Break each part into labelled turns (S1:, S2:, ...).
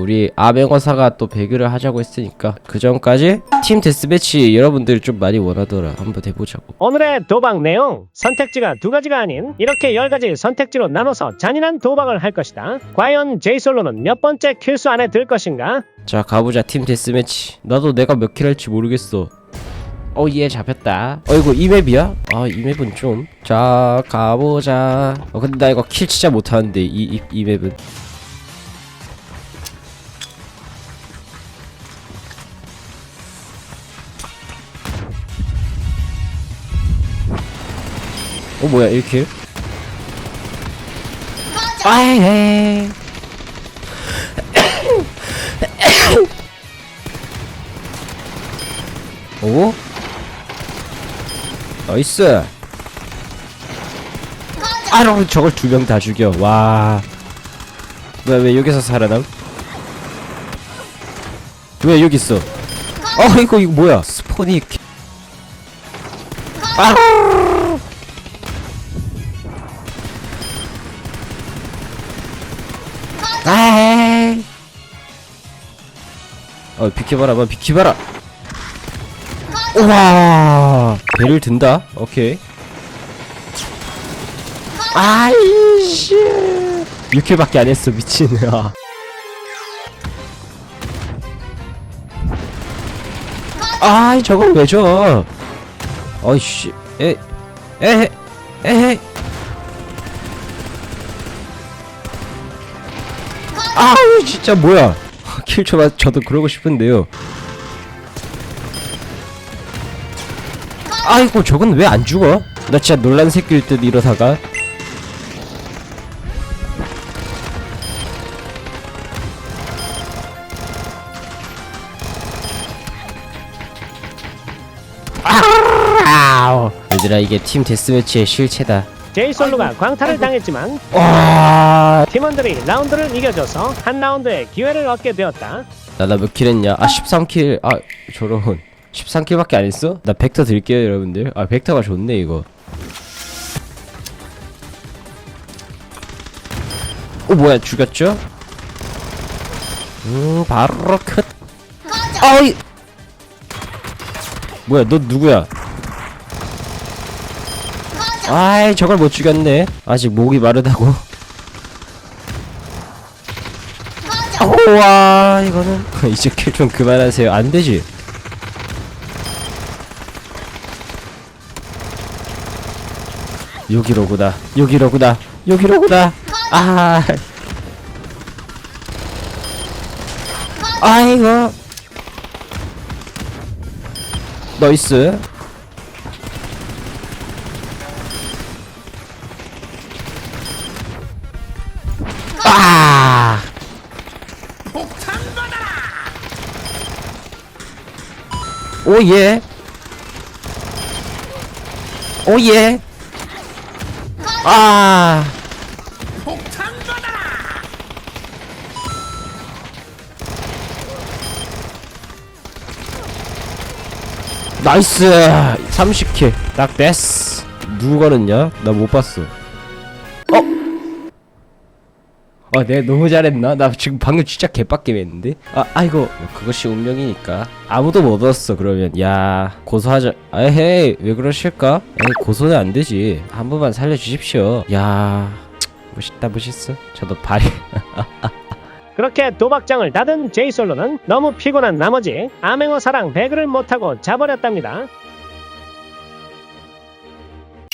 S1: 우리 아맹어사가 또 배그를 하자고 했으니까 그 전까지 팀 데스매치 여러분들이 좀 많이 원하더라. 한번 해보자고.
S2: 오늘의 도박 내용. 선택지가 두 가지가 아닌 이렇게 열 가지 선택지로 나눠서 잔인한 도박을 할 것이다. 과연 제이솔로는 몇 번째 킬수 안에 들 것인가?
S1: 자 가보자 팀 데스매치. 나도 내가 몇 킬 할지 모르겠어. 어얘 잡혔다. 어이구 이 맵이야? 아 이 맵은 좀. 자 가보자. 어 근데 나 이거 킬 진짜 못하는데 이, 이, 이 맵은 어 뭐야 1킬? 아이 오? 나이스. 아로 저걸 두 명 다 죽여. 와. 뭐야 왜 여기서 살아남? 왜 여기 있어? 어 이거 이거 뭐야? 스포니 아 아이. 어 비켜봐라 봐 비켜봐라. 우와. 배를 든다. 오케이. 아이씨. 6킬밖에 안 했어 미친 아. 아이 저걸 왜 줘? 어이씨. 에 에헤 에헤 아우 진짜 뭐야. 킬 쳐봐. 저도 그러고 싶은데요. 아이고 저건 왜 안 죽어? 나 진짜 놀란 새끼일 듯 이러다가. 아우. 얘들아 이게 팀 데스매치의 실체다.
S2: 제이솔로가 광탈을 당했지만
S1: 와
S2: 팀원들이 라운드를 이겨줘서 한 라운드의 기회를 얻게 되었다.
S1: 나 나 몇 킬 했냐? 아 13킬. 아 저런. 13킬밖에 안 했어? 나 벡터 드릴게요 여러분들. 아 벡터가 좋네 이거. 어 뭐야 죽였죠? 음 바로 끝 아이! 뭐야 너 누구야? 아이 저걸 못 죽였네. 아직 목이 마르다고 우와 이거는. 이제 킬좀 그만하세요. 안 되지? 여기로구나. 여기로구나. 여기로구나. 아. 아이고 너이스 오예. 오예. 아. 나이스. 30킬. 딱 됐어. 누구 걸었냐? 나 못 봤어 아, 내가 너무 잘했나? 나 지금 방금 진짜 개빡게 했는데? 아, 아이고, 뭐 그것이 운명이니까. 아무도 못 얻었어, 그러면. 야, 고소하자. 아헤이, 왜 그러실까? 에이, 고소는 안 되지. 한 번만 살려주십시오. 야, 멋있다, 멋있어. 저도 발이.
S2: 그렇게 도박장을 닫은 제이솔로는 너무 피곤한 나머지 아맹어사랑 배그를 못하고 자버렸답니다.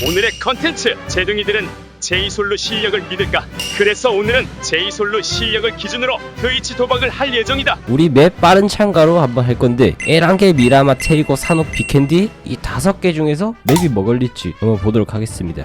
S3: 오늘의 컨텐츠 제둥이들은 제이솔로 실력을 믿을까? 그래서 오늘은 제이솔로 실력을 기준으로 트위치 도박을 할 예정이다.
S1: 우리 맵 빠른 참가로 한번 할 건데, 에란게, 미라마, 테이고, 산옥, 비캔디 이 다섯 개 중에서 맵이 뭐 걸릴지 한번 보도록 하겠습니다.